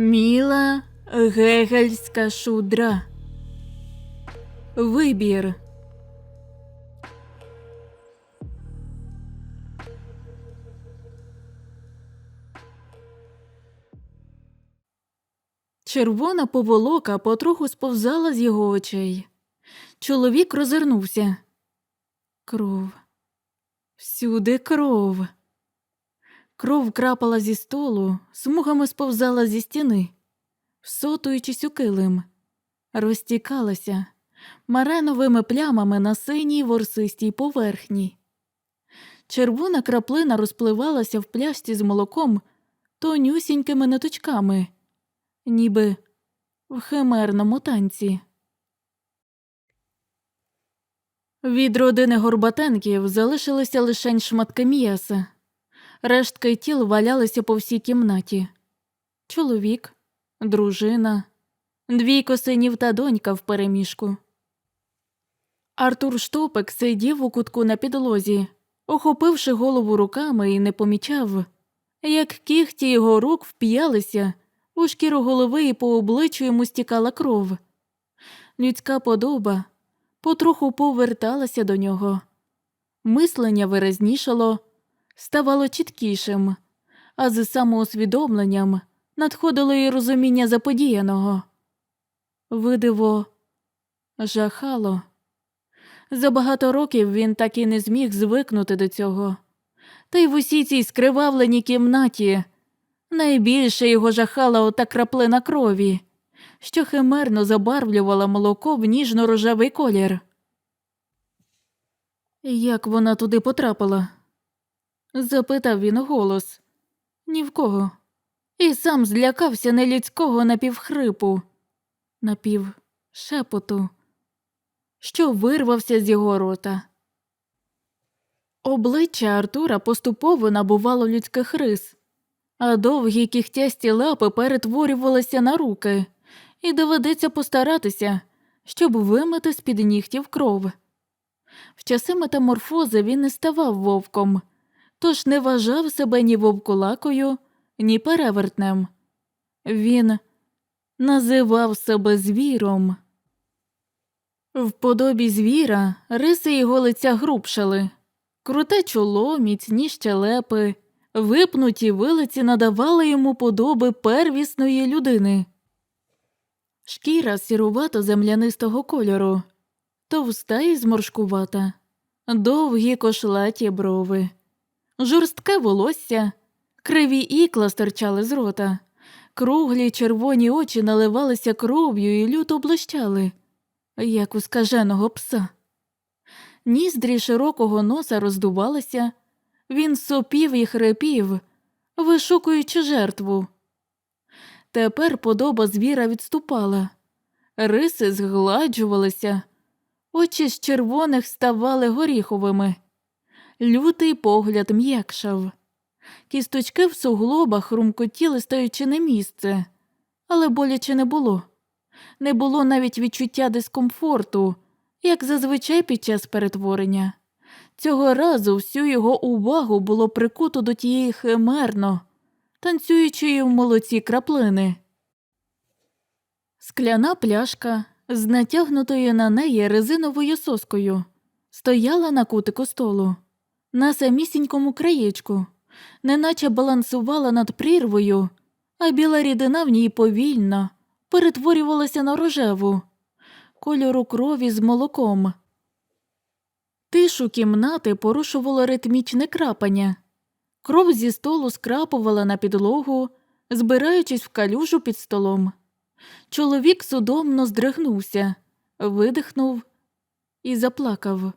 Міла гегельська шудра. Вибір. Червона поволока потроху сповзала з його очей. Чоловік розвернувся. Кров. Всюди кров. Кров крапала зі столу, смугами сповзала зі стіни, всотуючись у килим, розтікалася мареновими плямами на синій ворсистій поверхні. Червона краплина розпливалася в пляшці з молоком тонюсінькими ниточками, ніби в химерному танці. Від родини Горбатенків залишилися лишень шматки м'яса. Рештки тіл валялися по всій кімнаті. Чоловік, дружина, двійко синів та донька впереміжку. Артур Штопик сидів у кутку на підлозі, охопивши голову руками і не помічав, як кіхті його рук вп'ялися у шкіру голови і по обличчю йому стікала кров. Людська подоба потроху поверталася до нього. Мислення виразнішало, ставало чіткішим, а з самоусвідомленням надходило й розуміння заподіяного. Видиво жахало. За багато років він так і не зміг звикнути до цього. Та й в усій цій скривавленій кімнаті найбільше його жахала ота краплина крові, що химерно забарвлювала молоко в ніжно-рожевий колір. Як вона туди потрапила? Запитав він голос. Ні в кого. І сам злякався нелюдського напівхрипу, напівшепоту, що вирвався з його рота. Обличчя Артура поступово набувало людських рис, а довгі кіхтясті лапи перетворювалися на руки, і доведеться постаратися, щоб вимити з під нігтів кров. В часи метаморфози він не ставав вовком, тож не вважав себе ні вовкулакою, ні перевертнем. Він називав себе звіром. В подобі звіра риси його лиця грубшали, круте чоло, міцні щелепи, випнуті вилиці надавали йому подоби первісної людини. Шкіра сірувато землянистого кольору, товста і зморшкувата, довгі кошлаті брови, жорстке волосся, криві ікла стирчали з рота, круглі червоні очі наливалися кров'ю і люто блищали, як у скаженого пса. Ніздрі широкого носа роздувалися, він сопів і хрипів, вишукуючи жертву. Тепер подоба звіра відступала, риси згладжувалися, очі з червоних ставали горіховими, лютий погляд м'якшав, кісточки в суглобах хрумкотіли, стаючи на місце, але боляче не було. Не було навіть відчуття дискомфорту, як зазвичай під час перетворення. Цього разу всю його увагу було прикуто до тієї химерно танцюючої в молоці краплини. Скляна пляшка з натягнутою на неї резиновою соскою стояла на кутику столу, на самісінькому краєчку, неначе балансувала над прірвою, а біла рідина в ній повільно перетворювалася на рожеву, кольору крові з молоком. Тишу кімнати порушувало ритмічне крапання. Кров зі столу скрапувала на підлогу, збираючись в калюжу під столом. Чоловік судомно здригнувся, видихнув і заплакав.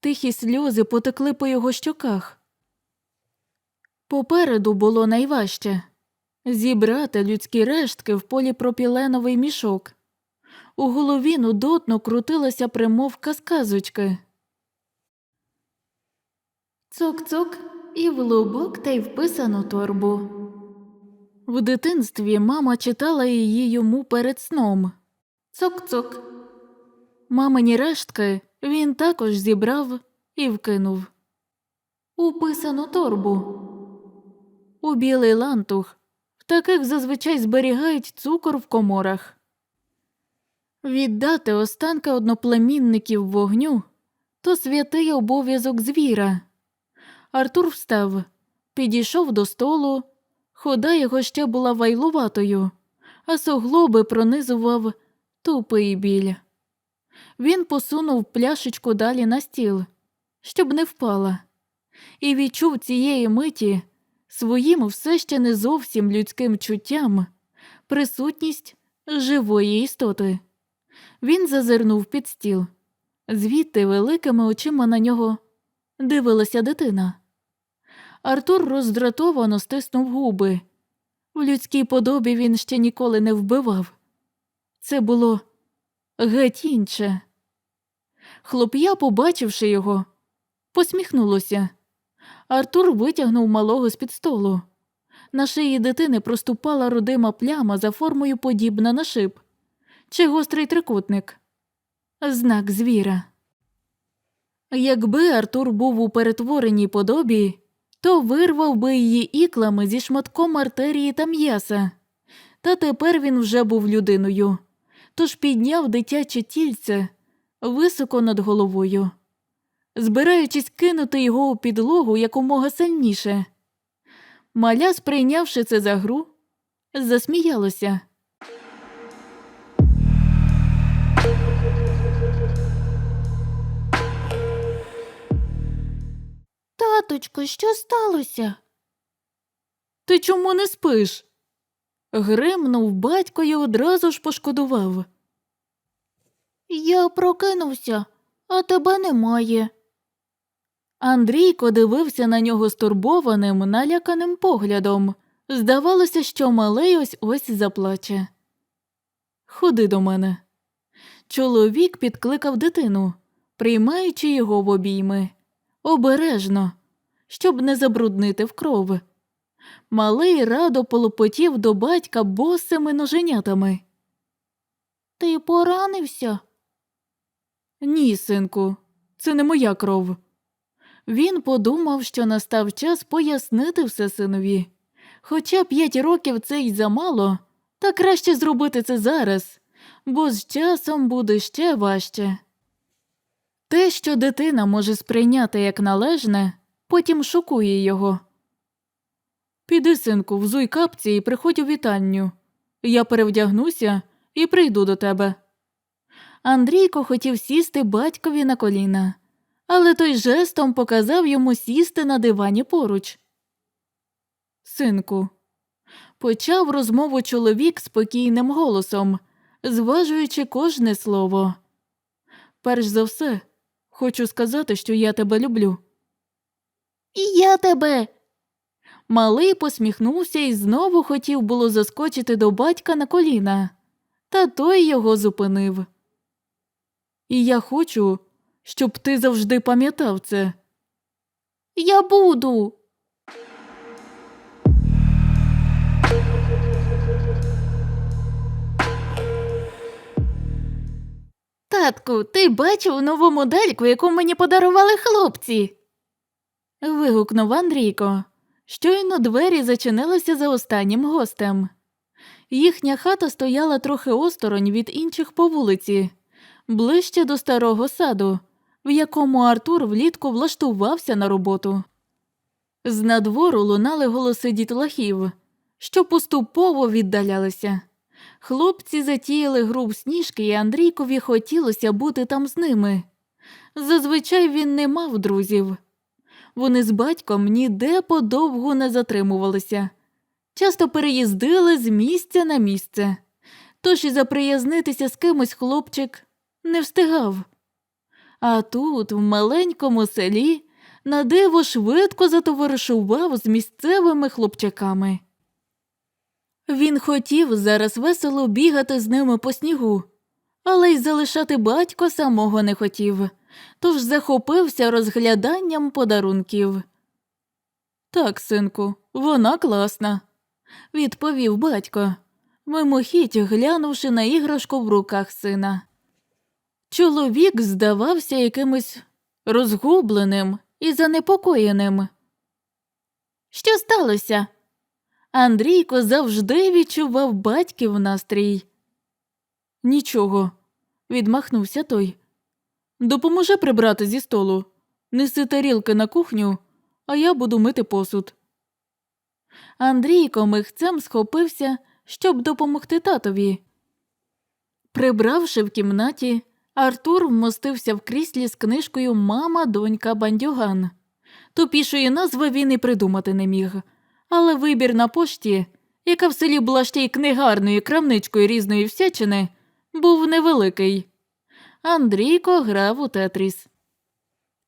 Тихі сльози потекли по його щоках. Попереду було найважче зібрати людські рештки в поліпропіленовий мішок. У голові нудотно крутилася примовка сказочки. Цок-цок і в лубок та й вписану торбу. В дитинстві мама читала її йому перед сном. Цок-цок. Мамині рештки він також зібрав і вкинув. У писану торбу. У білий лантух В таких зазвичай зберігають цукор в коморах. Віддати останки одноплемінників вогню то святий обов'язок звіра. Артур встав, підійшов до столу, хода його ще була вайлуватою, а суглоби пронизував тупий біль. Він посунув пляшечку далі на стіл, щоб не впала, і відчув цієї миті своїм все ще не зовсім людським чуттям присутність живої істоти. Він зазирнув під стіл. Звідти великими очима на нього дивилася дитина. Артур роздратовано стиснув губи. В людській подобі він ще ніколи не вбивав. Це було геть інше. Хлоп'я, побачивши його, посміхнулося. Артур витягнув малого з під столу. На шиї дитини проступала родима пляма за формою подібна на шип чи гострий трикутник. Знак звіра. Якби Артур був у перетвореній подобі, то вирвав би її іклами зі шматком артерії та м'яса. Та тепер він вже був людиною, тож підняв дитяче тільце високо над головою, збираючись кинути його у підлогу якомога сильніше. Маля, сприйнявши це за гру, засміялося. Таточко, що сталося? Ти чому не спиш? Гримнув батько і одразу ж пошкодував. Я прокинувся, а тебе немає. Андрійко дивився на нього стурбованим, наляканим поглядом. Здавалося, що малий ось ось заплаче. Ходи до мене. Чоловік підкликав дитину, приймаючи його в обійми. Обережно, щоб не забруднити в кров. Малий радо полопотів до батька босими ноженятами. Ти поранився? Ні, синку, це не моя кров. Він подумав, що настав час пояснити все синові. Хоча п'ять років це й замало, та краще зробити це зараз, бо з часом буде ще важче. Те, що дитина може сприйняти як належне, потім шокує його. Піди, синку, взуй капці і приходь у вітальню. Я перевдягнуся і прийду до тебе. Андрійко хотів сісти батькові на коліна, але той жестом показав йому сісти на дивані поруч. Синку, почав розмову чоловік спокійним голосом, зважуючи кожне слово. Перш за все, хочу сказати, що я тебе люблю. І я тебе. Малий посміхнувся і знову хотів було заскочити до батька на коліна, та той його зупинив. І я хочу, щоб ти завжди пам'ятав це. Я буду. Татку, ти бачив нову модельку, яку мені подарували хлопці. вигукнув Андрійко. Щойно двері зачинилися за останнім гостем. Їхня хата стояла трохи осторонь від інших по вулиці, ближче до старого саду, в якому Артур влітку влаштувався на роботу. З надвору лунали голоси дітлахів, що поступово віддалялися. Хлопці затіяли гру в сніжки, і Андрійкові хотілося бути там з ними. Зазвичай він не мав друзів. Вони з батьком ніде подовгу не затримувалися, часто переїздили з місця на місце, тож і заприязнитися з кимось хлопчик не встигав. А тут, в маленькому селі, на диво швидко затоваришував з місцевими хлопчаками. Він хотів зараз весело бігати з ними по снігу, але й залишати батько самого не хотів, тож захопився розгляданням подарунків. Так, синку, вона класна, відповів батько, мимохідь глянувши на іграшку в руках сина. Чоловік здавався якимось розгубленим і занепокоєним. Що сталося? Андрійко завжди відчував батьків настрій. Нічого, відмахнувся той. Допоможи прибрати зі столу. Неси тарілки на кухню, а я буду мити посуд. Андрійко михцем схопився, щоб допомогти татові. Прибравши в кімнаті, Артур вмостився в кріслі з книжкою Мама, донька бандюган. Тупішої назви він і придумати не міг, але вибір на пошті, яка в селі була ще й книгарною крамничкою різної всячини, був невеликий. Андрійко грав у тетріс.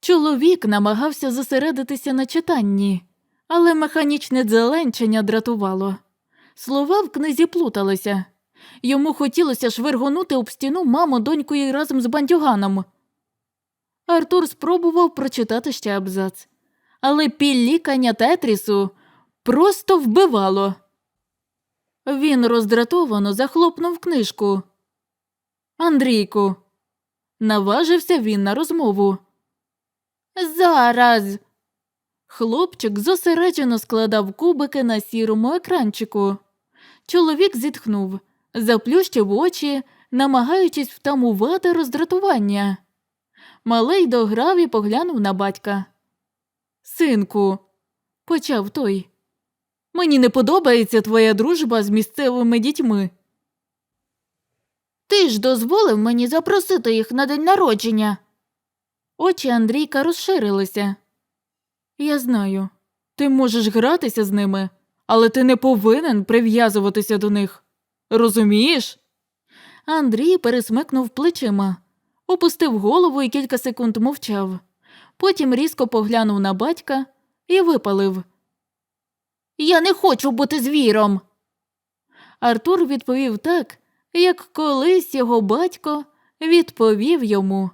Чоловік намагався зосередитися на читанні, але механічне дзеленчення дратувало. Слова в книзі плуталися. Йому хотілося швиргонути об стіну маму донькою разом з бандюганом. Артур спробував прочитати ще абзац, але піллікання тетрісу просто вбивало. Він роздратовано захлопнув книжку. Андрійку. Наважився він на розмову. Зараз. Хлопчик зосереджено складав кубики на сірому екранчику. Чоловік зітхнув, заплющив очі, намагаючись втамувати роздратування. Малий дограв і поглянув на батька. Синку, почав той. Мені не подобається твоя дружба з місцевими дітьми. Ти ж дозволив мені запросити їх на день народження. Очі Андрійка розширилися. Я знаю, ти можеш гратися з ними, але ти не повинен прив'язуватися до них. Розумієш? Андрій пересмикнув плечима, опустив голову і кілька секунд мовчав. Потім різко поглянув на батька і випалив. Я не хочу бути звіром. Артур відповів так, як колись його батько відповів йому.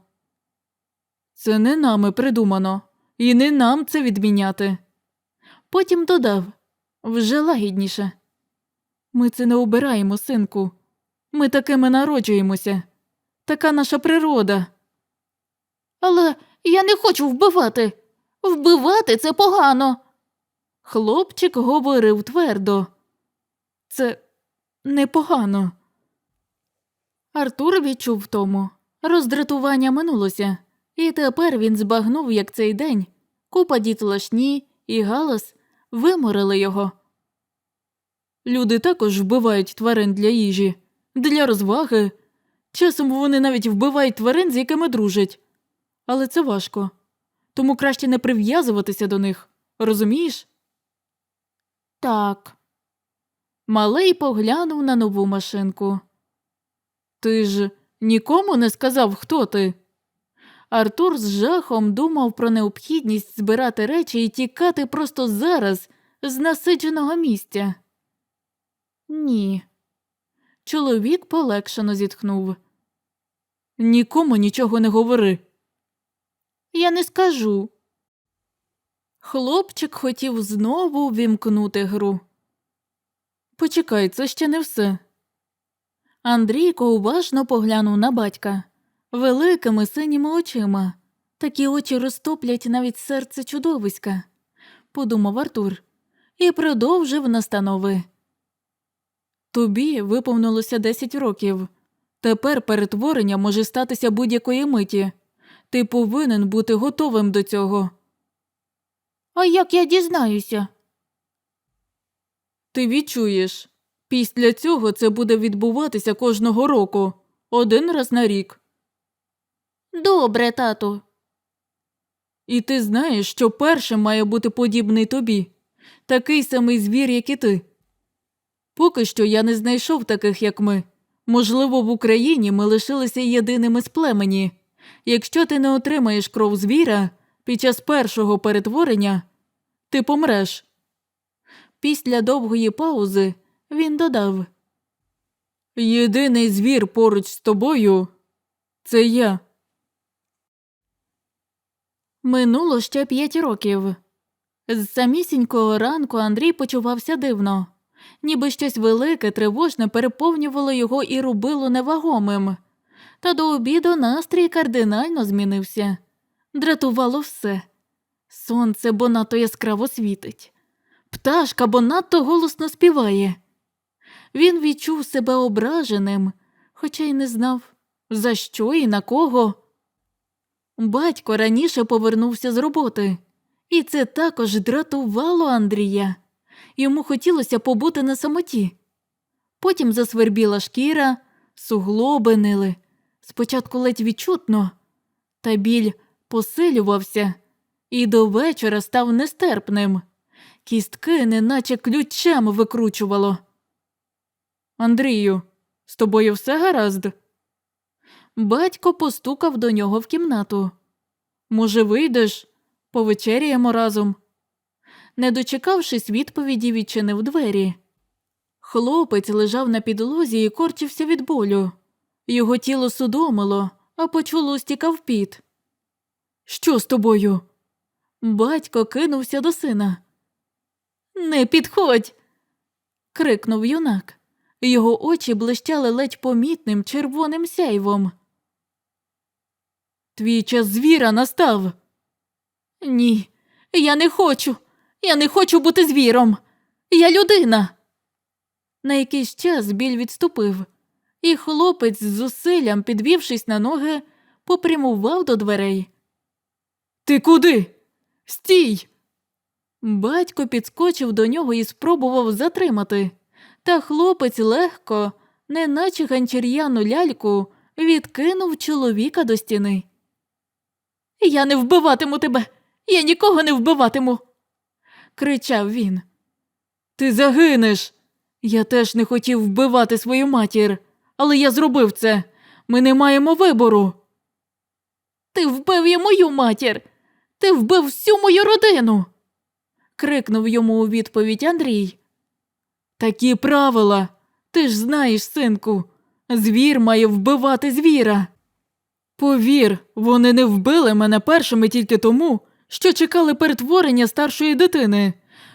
Це не нами придумано, і не нам це відміняти. Потім додав вже лагідніше. Ми це не обираємо, синку. Ми такими народжуємося. Така наша природа. Але я не хочу вбивати. Вбивати це погано. Хлопчик говорив твердо. Це непогано. Артур відчув втому. Роздратування минулося, і тепер він збагнув, як цей день купа дітлашні і галас виморили його. Люди також вбивають тварин для їжі, для розваги. Часом вони навіть вбивають тварин, з якими дружать. Але це важко. Тому краще не прив'язуватися до них. Розумієш? Так. Малий поглянув на нову машинку. Ти ж нікому не сказав, хто ти. Артур з жахом думав про необхідність збирати речі і тікати просто зараз з насидженого місця. Ні. Чоловік полегшено зітхнув. Нікому нічого не говори. Я не скажу. Хлопчик хотів знову вімкнути гру. Почекай, це ще не все. Андрійко уважно поглянув на батька великими синіми очима. Такі очі розтоплять навіть серце чудовиська, подумав Артур, і продовжив настанови. Тобі виповнилося 10 років. Тепер перетворення може статися будь-якої миті. Ти повинен бути готовим до цього. А як я дізнаюся? Ти відчуєш. Після цього це буде відбуватися кожного року, один раз на рік. Добре, тату. І ти знаєш, що першим має бути подібний тобі, такий самий звір, як і ти. Поки що я не знайшов таких, як ми. Можливо, в Україні ми лишилися єдиними з племені. Якщо ти не отримаєш кров звіра під час першого перетворення, ти помреш. Після довгої паузи він додав Єдиний звір поруч з тобою це я. Минуло ще п'ять років. З самісінького ранку Андрій почувався дивно, ніби щось велике, тривожне переповнювало його і робило невагомим. Та до обіду настрій кардинально змінився. Дратувало все. Сонце бо надто яскраво світить. пташка, бо надто голосно співає. Він відчув себе ображеним, хоча й не знав, за що і на кого. Батько раніше повернувся з роботи, і це також дратувало Андрія. Йому хотілося побути на самоті. Потім засвербіла шкіра, суглоби нили. Спочатку ледь відчутно, та біль посилювався і до вечора став нестерпним. Кістки неначе ключем викручувало. Андрію, з тобою все гаразд? Батько постукав до нього в кімнату. Може, вийдеш? Повечеряємо разом. Не дочекавшись відповіді, відчинив двері. Хлопець лежав на підлозі і корчився від болю. Його тіло судомило, а по чолу стікав піт. Що з тобою? Батько кинувся до сина. Не підходь. крикнув юнак. Його очі блищали ледь помітним червоним сяйвом. Твій час звіра настав. Ні, я не хочу. Я не хочу бути звіром. Я людина. На якийсь час біль відступив, і хлопець з зусиллям, підвівшись на ноги, попрямував до дверей. Ти куди? Стій. Батько підскочив до нього і спробував затримати, та хлопець легко, неначе ганчір'яну ляльку, відкинув чоловіка до стіни. Я не вбиватиму тебе, я нікого не вбиватиму. кричав він. Ти загинеш. Я теж не хотів вбивати свою матір, але я зробив це. Ми не маємо вибору. Ти вбив і мою матір. Ти вбив всю мою родину. крикнув йому у відповідь Андрій. Такі правила. Ти ж знаєш, синку. Звір має вбивати звіра. Повір, вони не вбили мене першими тільки тому, що чекали перетворення старшої дитини.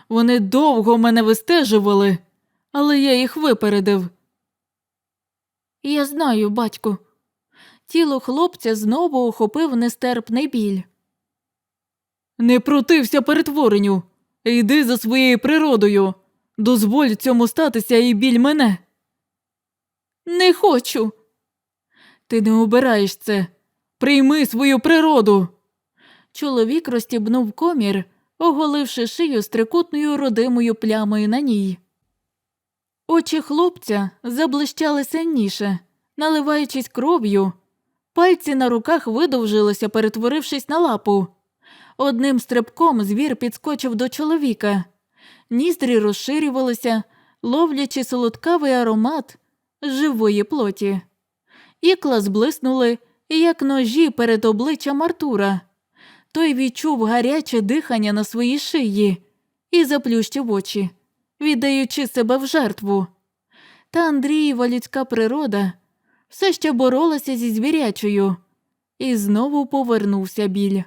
Вони довго мене вистежували, але я їх випередив. Я знаю, батьку. Тіло хлопця знову охопив нестерпний біль. Не протився перетворенню. Йди за своєю природою. Дозволь цьому статися і біль мене. Не хочу. Ти не обираєш це. Прийми свою природу. Чоловік розтібнув комір, оголивши шию з трикутною родимою плямою на ній. Очі хлопця заблищали сильніше, наливаючись кров'ю. Пальці на руках видовжилися, перетворившись на лапу. Одним стрибком звір підскочив до чоловіка. Ніздрі розширювалися, ловлячи солодкавий аромат живої плоті. Ікла зблиснули, як ножі перед обличчям Артура. Той відчув гаряче дихання на своїй шиї і заплющив очі, віддаючи себе в жертву. Та Андрієва людська природа все ще боролася зі звірячою, і знову повернувся біль.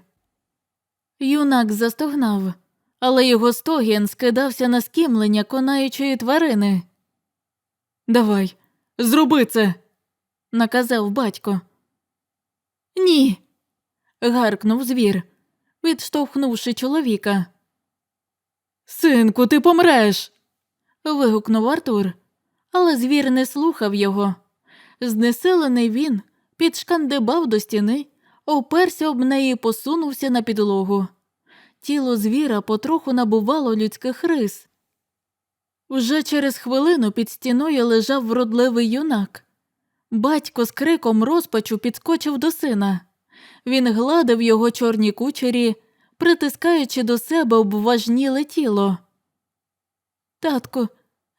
Юнак застогнав, але його стогін скидався на скімлення конаючої тварини. Давай, зроби це, наказав батько. Ні. гаркнув звір, відштовхнувши чоловіка. Синку, ти помреш. вигукнув Артур, але звір не слухав його. Знесилений він підшкандибав до стіни, оперся об неї і посунувся на підлогу. Тіло звіра потроху набувало людських рис. Уже через хвилину під стіною лежав вродливий юнак. Батько з криком розпачу підскочив до сина. Він гладив його чорні кучері, притискаючи до себе обважніле тіло. Татку,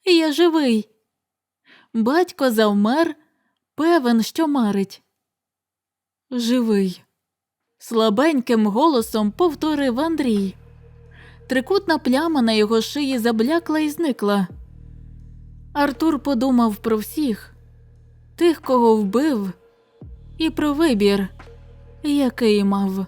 я живий. Батько завмер, певен, що марить. Живий. Слабеньким голосом повторив Андрій. Трикутна пляма на його шиї заблякла і зникла. Артур подумав про всіх тих, кого вбив, і про вибір, який мав.